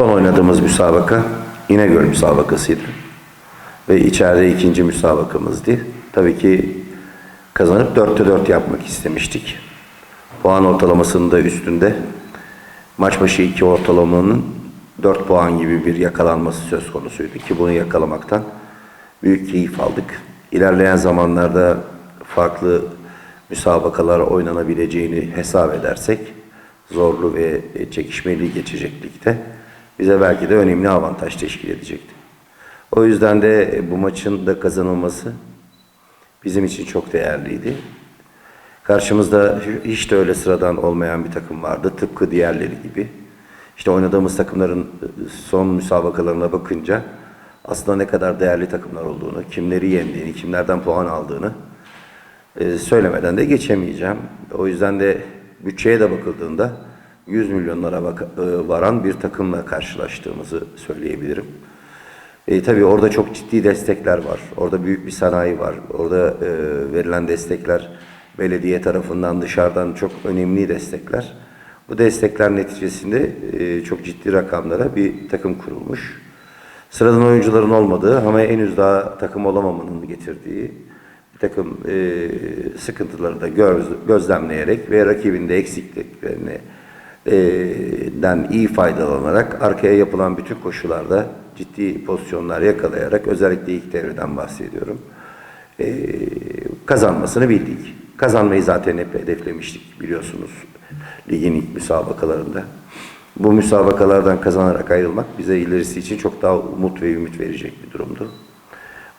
Son oynadığımız müsabaka İnegöl müsabakasıydı. Ve içeride ikinci müsabakamızdı. Tabii ki kazanıp 4'te 4 yapmak istemiştik. Puan ortalamasının da üstünde. Maç başı 2 ortalamanın 4 puan gibi bir yakalanması söz konusuydu ki bunu yakalamaktan büyük keyif aldık. İlerleyen zamanlarda farklı müsabakalar oynanabileceğini hesap edersek zorlu ve çekişmeli geçecek ligde bize belki de önemli avantaj teşkil edecekti. O yüzden de bu maçın da kazanılması bizim için çok değerliydi. Karşımızda hiç de öyle sıradan olmayan bir takım vardı. Tıpkı diğerleri gibi. İşte oynadığımız takımların son müsabakalarına bakınca aslında ne kadar değerli takımlar olduğunu, kimleri yendiğini, kimlerden puan aldığını e, söylemeden de geçemeyeceğim. O yüzden de bütçeye de bakıldığında 100 milyonlara e, varan bir takımla karşılaştığımızı söyleyebilirim. E, tabii orada çok ciddi destekler var. Orada büyük bir sanayi var. Orada e, verilen destekler belediye tarafından dışarıdan çok önemli destekler. Bu destekler neticesinde e, çok ciddi rakamlara bir takım kurulmuş. Sıradan oyuncuların olmadığı ama henüz daha takım olamamanın getirdiği bir takım e, sıkıntıları da göz, gözlemleyerek ve rakibin de eksikliklerini den iyi faydalanarak arkaya yapılan bütün koşularda ciddi pozisyonlar yakalayarak özellikle ilk devreden bahsediyorum. Kazanmasını bildik. Kazanmayı zaten hep hedeflemiştik biliyorsunuz ligin ilk müsabakalarında. Bu müsabakalardan kazanarak ayrılmak bize ilerisi için çok daha umut ve ümit verecek bir durumdu.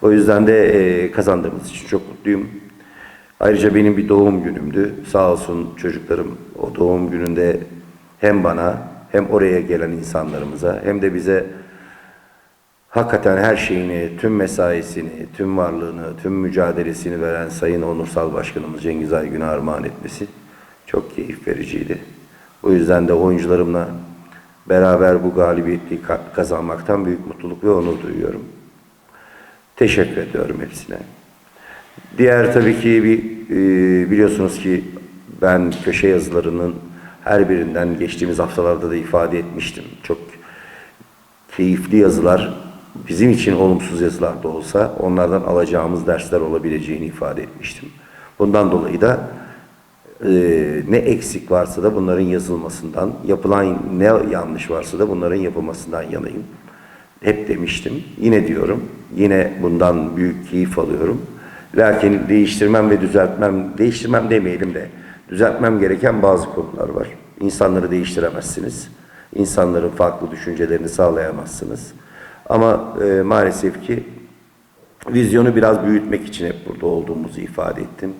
O yüzden de kazandığımız için çok mutluyum. Ayrıca benim bir doğum günümdü. Sağ olsun çocuklarım o doğum gününde hem bana hem oraya gelen insanlarımıza hem de bize hakikaten her şeyini, tüm mesaisini, tüm varlığını, tüm mücadelesini veren Sayın Onursal Başkanımız Cengiz Aygün'e armağan etmesi çok keyif vericiydi. O yüzden de oyuncularımla beraber bu galibiyeti ka- kazanmaktan büyük mutluluk ve onur duyuyorum. Teşekkür ediyorum hepsine. Diğer tabii ki bir e, biliyorsunuz ki ben köşe yazılarının her birinden geçtiğimiz haftalarda da ifade etmiştim. Çok keyifli yazılar bizim için olumsuz yazılar da olsa onlardan alacağımız dersler olabileceğini ifade etmiştim. Bundan dolayı da e, ne eksik varsa da bunların yazılmasından, yapılan ne yanlış varsa da bunların yapılmasından yanayım. Hep demiştim. Yine diyorum. Yine bundan büyük keyif alıyorum. Lakin değiştirmem ve düzeltmem, değiştirmem demeyelim de düzeltmem gereken bazı konular var. İnsanları değiştiremezsiniz. İnsanların farklı düşüncelerini sağlayamazsınız. Ama e, maalesef ki vizyonu biraz büyütmek için hep burada olduğumuzu ifade ettim.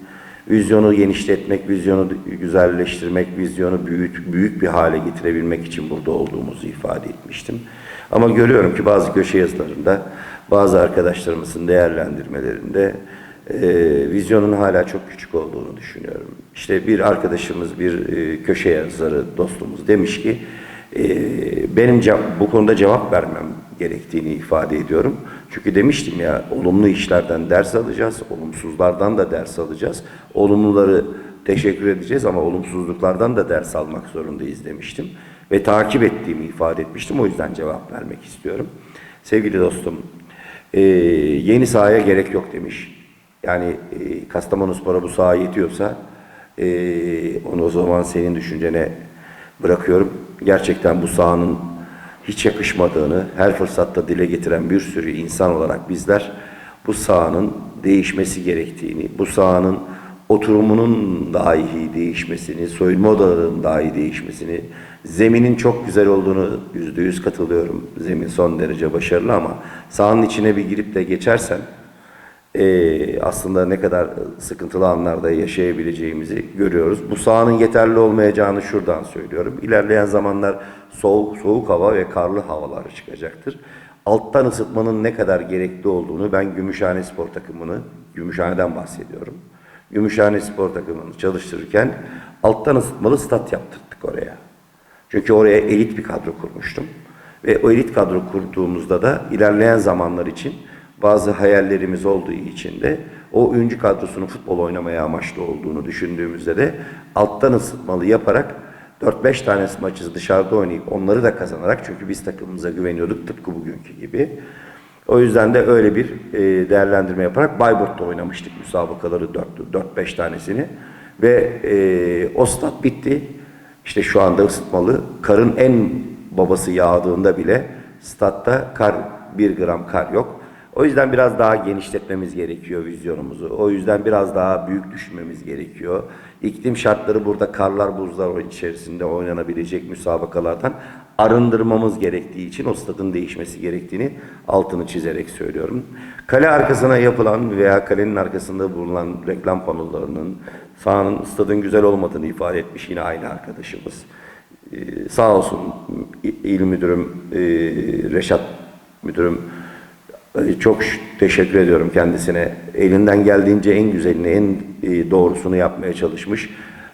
Vizyonu genişletmek, vizyonu güzelleştirmek, vizyonu büyük, büyük bir hale getirebilmek için burada olduğumuzu ifade etmiştim. Ama görüyorum ki bazı köşe yazılarında, bazı arkadaşlarımızın değerlendirmelerinde e, vizyonun hala çok küçük olduğunu düşünüyorum. İşte bir arkadaşımız, bir e, köşe yazarı dostumuz demiş ki, e, benim bu konuda cevap vermem gerektiğini ifade ediyorum. Çünkü demiştim ya olumlu işlerden ders alacağız, olumsuzlardan da ders alacağız. Olumluları teşekkür edeceğiz ama olumsuzluklardan da ders almak zorundayız demiştim. Ve takip ettiğimi ifade etmiştim. O yüzden cevap vermek istiyorum. Sevgili dostum, e, yeni sahaya gerek yok demiş. Yani e, Kastamonu Spor'a bu saha yetiyorsa e, onu o zaman senin düşüncene bırakıyorum. Gerçekten bu sahanın hiç yakışmadığını her fırsatta dile getiren bir sürü insan olarak bizler bu sahanın değişmesi gerektiğini, bu sahanın oturumunun dahi değişmesini, soyunma odalarının dahi değişmesini, zeminin çok güzel olduğunu yüzde yüz katılıyorum. Zemin son derece başarılı ama sahanın içine bir girip de geçersen e, aslında ne kadar sıkıntılı anlarda yaşayabileceğimizi görüyoruz. Bu sahanın yeterli olmayacağını şuradan söylüyorum. İlerleyen zamanlar soğuk, soğuk hava ve karlı havalar çıkacaktır. Alttan ısıtmanın ne kadar gerekli olduğunu ben Gümüşhane Spor takımını, Gümüşhane'den bahsediyorum. Gümüşhane Spor takımını çalıştırırken alttan ısıtmalı stat yaptırdık oraya. Çünkü oraya elit bir kadro kurmuştum. Ve o elit kadro kurduğumuzda da ilerleyen zamanlar için bazı hayallerimiz olduğu için de o oyuncu kadrosunun futbol oynamaya amaçlı olduğunu düşündüğümüzde de alttan ısıtmalı yaparak 4-5 tanesi maçı dışarıda oynayıp onları da kazanarak çünkü biz takımımıza güveniyorduk tıpkı bugünkü gibi. O yüzden de öyle bir e, değerlendirme yaparak Bayburt'ta oynamıştık müsabakaları 4-5 tanesini. Ve e, o stat bitti. İşte şu anda ısıtmalı. Karın en babası yağdığında bile statta kar, bir gram kar yok. O yüzden biraz daha genişletmemiz gerekiyor vizyonumuzu. O yüzden biraz daha büyük düşünmemiz gerekiyor. İklim şartları burada karlar buzlar içerisinde oynanabilecek müsabakalardan arındırmamız gerektiği için o stadın değişmesi gerektiğini altını çizerek söylüyorum. Kale arkasına yapılan veya kalenin arkasında bulunan reklam panolarının sahanın stadın güzel olmadığını ifade etmiş yine aynı arkadaşımız. Ee, sağ olsun il müdürüm e, Reşat müdürüm çok ş- teşekkür ediyorum kendisine. Elinden geldiğince en güzelini, en e, doğrusunu yapmaya çalışmış.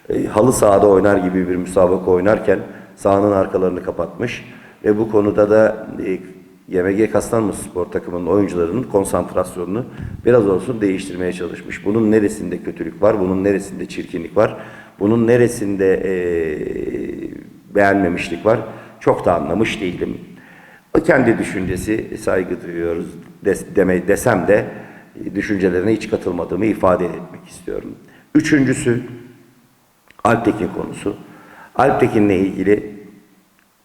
E, Halı sahada oynar gibi bir müsabaka oynarken sahanın arkalarını kapatmış. Ve bu konuda da e, YMG Kastamonu spor takımının oyuncularının konsantrasyonunu biraz olsun değiştirmeye çalışmış. Bunun neresinde kötülük var, bunun neresinde çirkinlik var, bunun neresinde beğenmemişlik var çok da anlamış değilim. O kendi düşüncesi saygı duyuyoruz des, deme, desem de e, düşüncelerine hiç katılmadığımı ifade etmek istiyorum. Üçüncüsü Alptekin konusu. Alptekin'le ilgili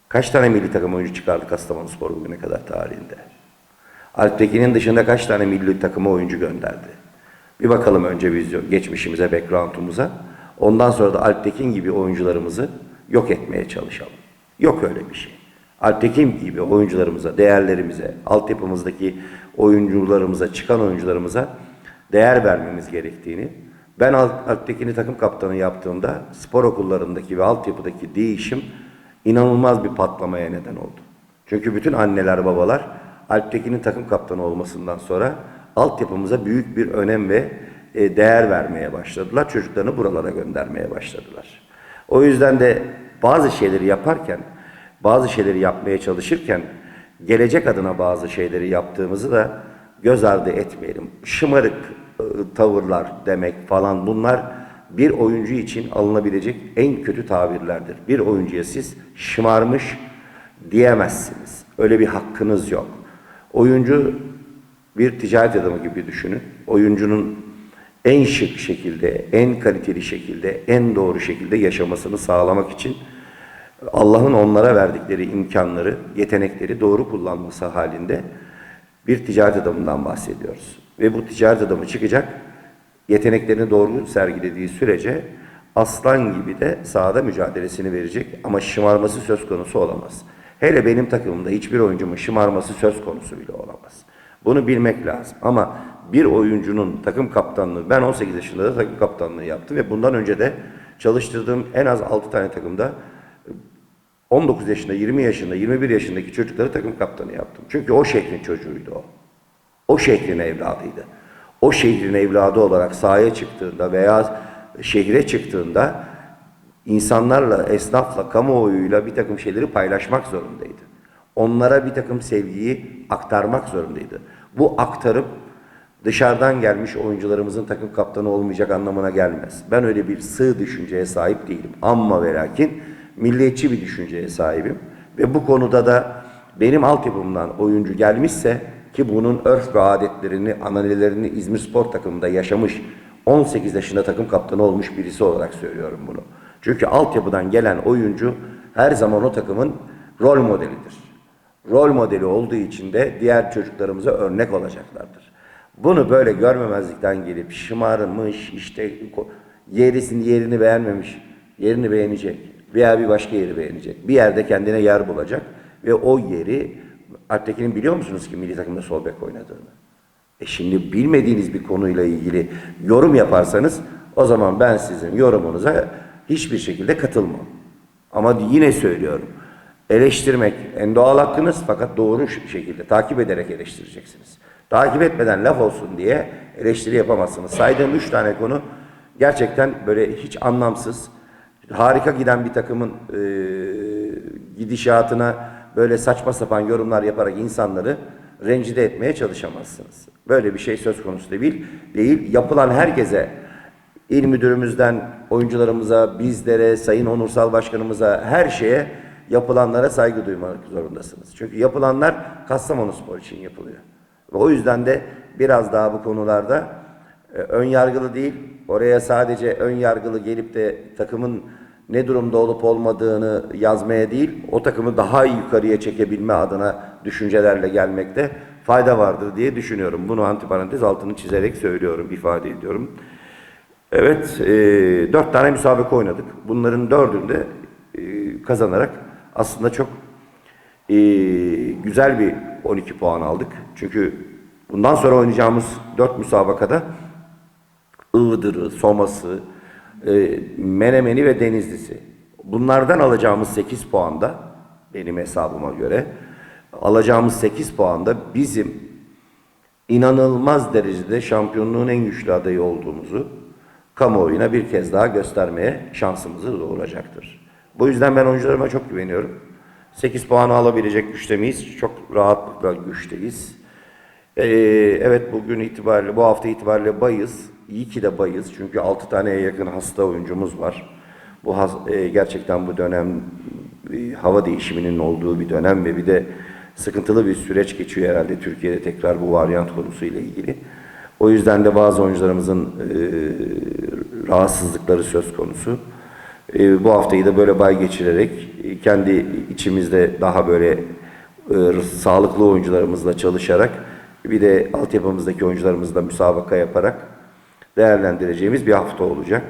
kaç tane milli takım oyuncu çıkardı Kastamonu Spor bugüne kadar tarihinde? Alptekin'in dışında kaç tane milli takıma oyuncu gönderdi? Bir bakalım önce vizyon, geçmişimize, background'umuza. Ondan sonra da Alptekin gibi oyuncularımızı yok etmeye çalışalım. Yok öyle bir şey. Alptekin gibi oyuncularımıza, değerlerimize, altyapımızdaki oyuncularımıza, çıkan oyuncularımıza değer vermemiz gerektiğini, ben Alp- Alptekin'i takım kaptanı yaptığımda spor okullarındaki ve altyapıdaki değişim inanılmaz bir patlamaya neden oldu. Çünkü bütün anneler, babalar Alptekin'in takım kaptanı olmasından sonra altyapımıza büyük bir önem ve e, değer vermeye başladılar. Çocuklarını buralara göndermeye başladılar. O yüzden de bazı şeyleri yaparken, bazı şeyleri yapmaya çalışırken gelecek adına bazı şeyleri yaptığımızı da göz ardı etmeyelim. Şımarık e, tavırlar demek falan bunlar bir oyuncu için alınabilecek en kötü tabirlerdir. Bir oyuncuya siz şımarmış diyemezsiniz. Öyle bir hakkınız yok. Oyuncu bir ticaret adamı gibi düşünün. Oyuncunun en şık şekilde, en kaliteli şekilde, en doğru şekilde yaşamasını sağlamak için Allah'ın onlara verdikleri imkanları, yetenekleri doğru kullanması halinde bir ticaret adamından bahsediyoruz. Ve bu ticaret adamı çıkacak, yeteneklerini doğru sergilediği sürece aslan gibi de sahada mücadelesini verecek ama şımarması söz konusu olamaz. Hele benim takımımda hiçbir oyuncumun şımarması söz konusu bile olamaz. Bunu bilmek lazım. Ama bir oyuncunun takım kaptanlığı, ben 18 yaşında da takım kaptanlığı yaptım ve bundan önce de çalıştırdığım en az 6 tane takımda 19 yaşında, 20 yaşında, 21 yaşındaki çocukları takım kaptanı yaptım. Çünkü o şehrin çocuğuydu o. O şehrin evladıydı. O şehrin evladı olarak sahaya çıktığında veya şehre çıktığında insanlarla, esnafla, kamuoyuyla bir takım şeyleri paylaşmak zorundaydı. Onlara bir takım sevgiyi aktarmak zorundaydı. Bu aktarıp dışarıdan gelmiş oyuncularımızın takım kaptanı olmayacak anlamına gelmez. Ben öyle bir sığ düşünceye sahip değilim. Amma ve lakin milliyetçi bir düşünceye sahibim. Ve bu konuda da benim altyapımdan oyuncu gelmişse ki bunun örf ve adetlerini, ananelerini İzmir Spor takımında yaşamış 18 yaşında takım kaptanı olmuş birisi olarak söylüyorum bunu. Çünkü altyapıdan gelen oyuncu her zaman o takımın rol modelidir. Rol modeli olduğu için de diğer çocuklarımıza örnek olacaklardır. Bunu böyle görmemezlikten gelip şımarmış, işte yerisini yerini beğenmemiş, yerini beğenecek veya bir başka yeri beğenecek. Bir yerde kendine yer bulacak ve o yeri Alptekin'in biliyor musunuz ki milli takımda sol bek oynadığını? E şimdi bilmediğiniz bir konuyla ilgili yorum yaparsanız o zaman ben sizin yorumunuza hiçbir şekilde katılmam. Ama yine söylüyorum. Eleştirmek en doğal hakkınız fakat doğru şekilde takip ederek eleştireceksiniz. Takip etmeden laf olsun diye eleştiri yapamazsınız. Saydığım üç tane konu gerçekten böyle hiç anlamsız, harika giden bir takımın e, gidişatına böyle saçma sapan yorumlar yaparak insanları rencide etmeye çalışamazsınız. Böyle bir şey söz konusu değil. Değil. Yapılan herkese il müdürümüzden oyuncularımıza, bizlere, sayın onursal başkanımıza, her şeye yapılanlara saygı duymak zorundasınız. Çünkü yapılanlar Kastamonu Spor için yapılıyor. Ve o yüzden de biraz daha bu konularda e, ön yargılı değil, oraya sadece ön yargılı gelip de takımın ne durumda olup olmadığını yazmaya değil, o takımı daha yukarıya çekebilme adına düşüncelerle gelmekte fayda vardır diye düşünüyorum. Bunu antiparantez altını çizerek söylüyorum, ifade ediyorum. Evet, e, dört tane müsabaka oynadık. Bunların dördünde e, kazanarak aslında çok e, güzel bir 12 puan aldık. Çünkü bundan sonra oynayacağımız dört müsabakada Iğdır'ı, Soma'sı, e, Menemeni ve Denizli'si. Bunlardan alacağımız 8 puanda benim hesabıma göre alacağımız 8 puanda bizim inanılmaz derecede şampiyonluğun en güçlü adayı olduğumuzu kamuoyuna bir kez daha göstermeye şansımızı doğuracaktır. Bu yüzden ben oyuncularıma çok güveniyorum. 8 puanı alabilecek güçte miyiz? Çok rahatlıkla güçteyiz. Ee, evet bugün itibariyle, bu hafta itibariyle bayız. İyi ki de bayız çünkü 6 taneye yakın hasta oyuncumuz var. Bu e, gerçekten bu dönem e, hava değişiminin olduğu bir dönem ve bir de sıkıntılı bir süreç geçiyor herhalde Türkiye'de tekrar bu varyant konusuyla ilgili. O yüzden de bazı oyuncularımızın e, rahatsızlıkları söz konusu. E, bu haftayı da böyle bay geçirerek e, kendi içimizde daha böyle e, sağlıklı oyuncularımızla çalışarak bir de altyapımızdaki oyuncularımızla müsabaka yaparak değerlendireceğimiz bir hafta olacak.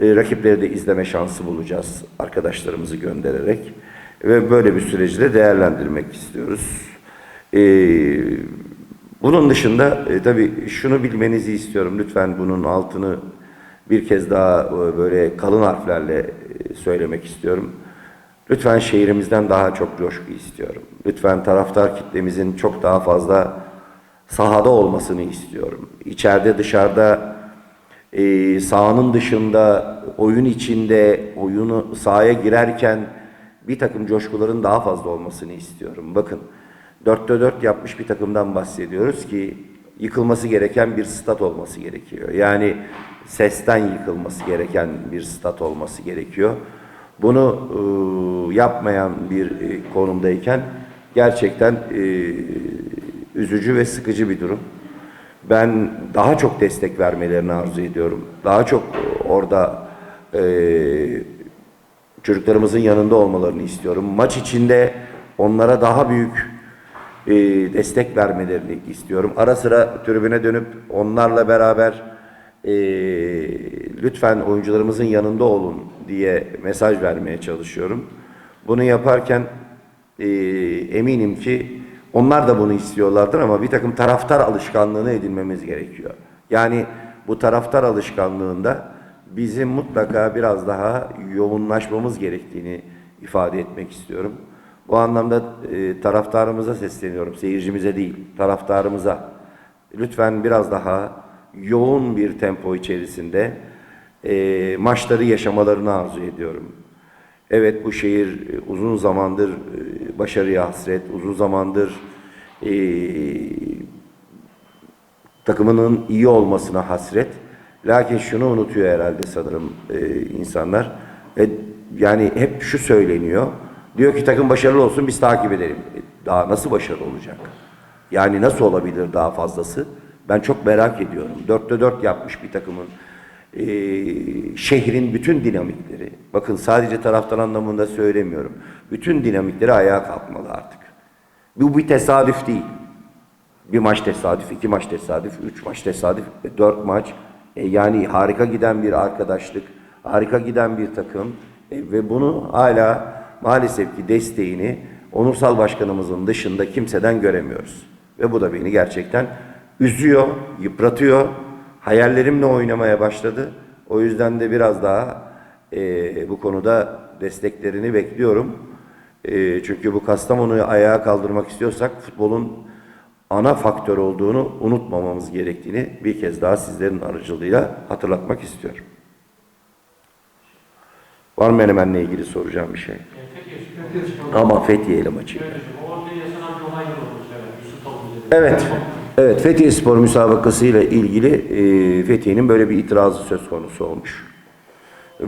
E, rakipleri de izleme şansı bulacağız arkadaşlarımızı göndererek ve böyle bir süreci de değerlendirmek istiyoruz. E, bunun dışında e, tabii şunu bilmenizi istiyorum. Lütfen bunun altını bir kez daha e, böyle kalın harflerle e, söylemek istiyorum. Lütfen şehrimizden daha çok coşku istiyorum. Lütfen taraftar kitlemizin çok daha fazla sahada olmasını istiyorum. İçeride dışarıda e, sahanın dışında oyun içinde oyunu sahaya girerken bir takım coşkuların daha fazla olmasını istiyorum. Bakın 4'te 4 yapmış bir takımdan bahsediyoruz ki yıkılması gereken bir stat olması gerekiyor. Yani sesten yıkılması gereken bir stat olması gerekiyor. Bunu e, yapmayan bir e, konumdayken gerçekten e, üzücü ve sıkıcı bir durum. Ben daha çok destek vermelerini arzu ediyorum. Daha çok orada e, çocuklarımızın yanında olmalarını istiyorum. Maç içinde onlara daha büyük e, destek vermelerini istiyorum. Ara sıra tribüne dönüp onlarla beraber e, lütfen oyuncularımızın yanında olun diye mesaj vermeye çalışıyorum. Bunu yaparken e, eminim ki onlar da bunu istiyorlardır ama bir takım taraftar alışkanlığını edinmemiz gerekiyor. Yani bu taraftar alışkanlığında bizim mutlaka biraz daha yoğunlaşmamız gerektiğini ifade etmek istiyorum. Bu anlamda e, taraftarımıza sesleniyorum, seyircimize değil, taraftarımıza. Lütfen biraz daha yoğun bir tempo içerisinde e, maçları yaşamalarını arzu ediyorum. Evet bu şehir e, uzun zamandır e, başarıya hasret, uzun zamandır e, takımının iyi olmasına hasret. Lakin şunu unutuyor herhalde sanırım e, insanlar. E, yani hep şu söyleniyor. Diyor ki takım başarılı olsun biz takip edelim. E, daha nasıl başarılı olacak? Yani nasıl olabilir daha fazlası? Ben çok merak ediyorum. Dörtte dört yapmış bir takımın e, şehrin bütün dinamikleri, bakın sadece taraftar anlamında söylemiyorum. Bütün dinamikleri ayağa kalkmalı artık. Bu bir tesadüf değil. Bir maç tesadüf, iki maç tesadüf, üç maç tesadüf, e, dört maç. E, yani harika giden bir arkadaşlık, harika giden bir takım e, ve bunu hala maalesef ki desteğini onursal başkanımızın dışında kimseden göremiyoruz. Ve bu da beni gerçekten üzüyor, yıpratıyor. Hayallerimle oynamaya başladı. O yüzden de biraz daha e, bu konuda desteklerini bekliyorum. E, çünkü bu Kastamonu'yu ayağa kaldırmak istiyorsak futbolun ana faktör olduğunu unutmamamız gerektiğini bir kez daha sizlerin aracılığıyla hatırlatmak istiyorum. Var mı Menemen'le ilgili soracağım bir şey? Ama maçı. Orada yaşanan bir olay olmuş evet. Evet. Fethiye Spor müsabakası ile ilgili e, Fethiye'nin böyle bir itirazı söz konusu olmuş.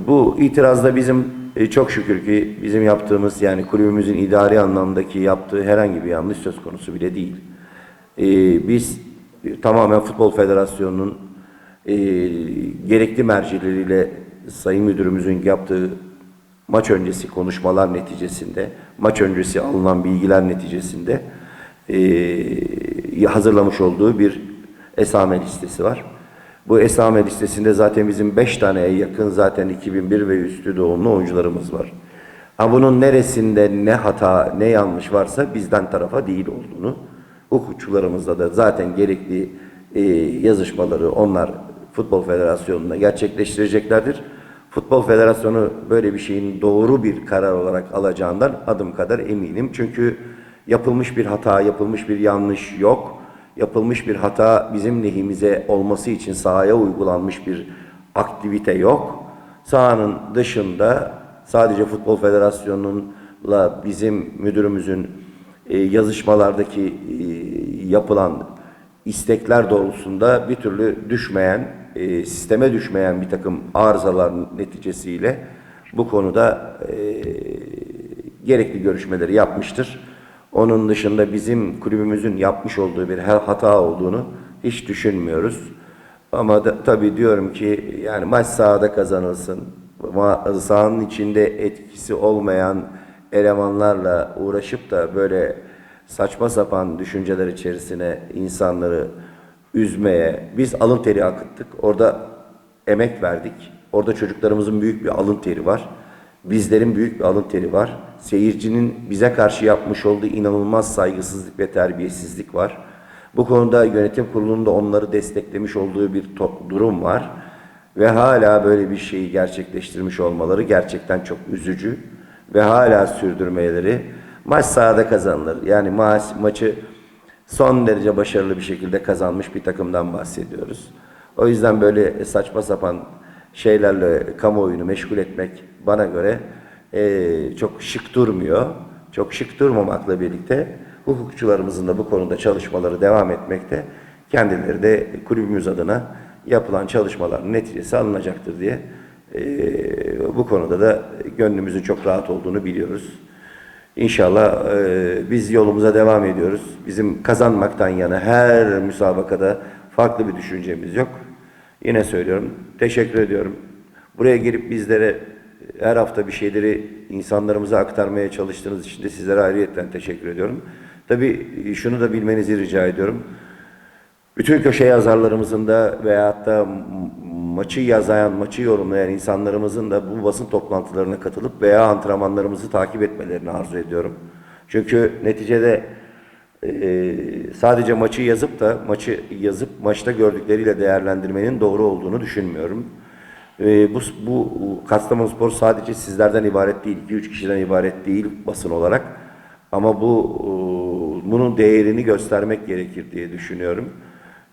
Bu itirazda bizim e, çok şükür ki bizim yaptığımız yani kulübümüzün idari anlamdaki yaptığı herhangi bir yanlış söz konusu bile değil. E, biz tamamen Futbol Federasyonu'nun e, gerekli mercileriyle Sayın Müdürümüzün yaptığı maç öncesi konuşmalar neticesinde, maç öncesi alınan bilgiler neticesinde e, hazırlamış olduğu bir esame listesi var. Bu esame listesinde zaten bizim 5 taneye yakın zaten 2001 ve üstü doğumlu oyuncularımız var. Ha bunun neresinde ne hata ne yanlış varsa bizden tarafa değil olduğunu hukukçularımızla da zaten gerekli e, yazışmaları onlar Futbol Federasyonu'na gerçekleştireceklerdir. Futbol Federasyonu böyle bir şeyin doğru bir karar olarak alacağından adım kadar eminim. Çünkü yapılmış bir hata, yapılmış bir yanlış yok. Yapılmış bir hata bizim lehimize olması için sahaya uygulanmış bir aktivite yok. Sahanın dışında sadece Futbol Federasyonu'nunla bizim müdürümüzün e, yazışmalardaki e, yapılan istekler doğrultusunda bir türlü düşmeyen, e, sisteme düşmeyen bir takım arızalar neticesiyle bu konuda e, gerekli görüşmeleri yapmıştır. Onun dışında bizim kulübümüzün yapmış olduğu bir hata olduğunu hiç düşünmüyoruz. Ama da, tabii diyorum ki yani maç sahada kazanılsın. Ama sahanın içinde etkisi olmayan elemanlarla uğraşıp da böyle saçma sapan düşünceler içerisine insanları üzmeye biz alın teri akıttık. Orada emek verdik. Orada çocuklarımızın büyük bir alın teri var. Bizlerin büyük bir alın teri var. Seyircinin bize karşı yapmış olduğu inanılmaz saygısızlık ve terbiyesizlik var. Bu konuda yönetim kurulunun da onları desteklemiş olduğu bir durum var. Ve hala böyle bir şeyi gerçekleştirmiş olmaları gerçekten çok üzücü. Ve hala sürdürmeleri maç sahada kazanılır. Yani maç, maçı son derece başarılı bir şekilde kazanmış bir takımdan bahsediyoruz. O yüzden böyle saçma sapan şeylerle kamuoyunu meşgul etmek bana göre eee, çok şık durmuyor. Çok şık durmamakla birlikte hukukçularımızın da bu konuda çalışmaları devam etmekte. Kendileri de kulübümüz adına yapılan çalışmaların neticesi alınacaktır diye eee, bu konuda da gönlümüzün çok rahat olduğunu biliyoruz. İnşallah eee, biz yolumuza devam ediyoruz. Bizim kazanmaktan yana her müsabakada farklı bir düşüncemiz yok. Yine söylüyorum, teşekkür ediyorum. Buraya girip bizlere her hafta bir şeyleri insanlarımıza aktarmaya çalıştığınız için de sizlere ayrıyetten teşekkür ediyorum. Tabii şunu da bilmenizi rica ediyorum. Bütün köşe yazarlarımızın da veyahut da maçı yazan, maçı yorumlayan insanlarımızın da bu basın toplantılarına katılıp veya antrenmanlarımızı takip etmelerini arzu ediyorum. Çünkü neticede e, sadece maçı yazıp da maçı yazıp maçta gördükleriyle değerlendirmenin doğru olduğunu düşünmüyorum. E, bu, bu Kastamonu Spor sadece sizlerden ibaret değil, 2-3 kişiden ibaret değil basın olarak. Ama bu e, bunun değerini göstermek gerekir diye düşünüyorum.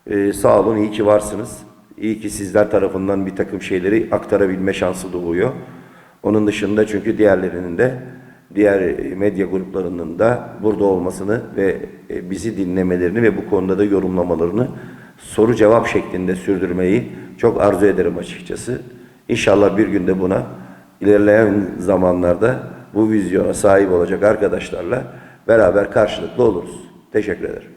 E, sağ olun, iyi ki varsınız. İyi ki sizler tarafından bir takım şeyleri aktarabilme şansı doğuyor. Onun dışında çünkü diğerlerinin de diğer medya gruplarının da burada olmasını ve e, bizi dinlemelerini ve bu konuda da yorumlamalarını soru cevap şeklinde sürdürmeyi çok arzu ederim açıkçası. İnşallah bir günde buna ilerleyen zamanlarda bu vizyona sahip olacak arkadaşlarla beraber karşılıklı oluruz. Teşekkür ederim.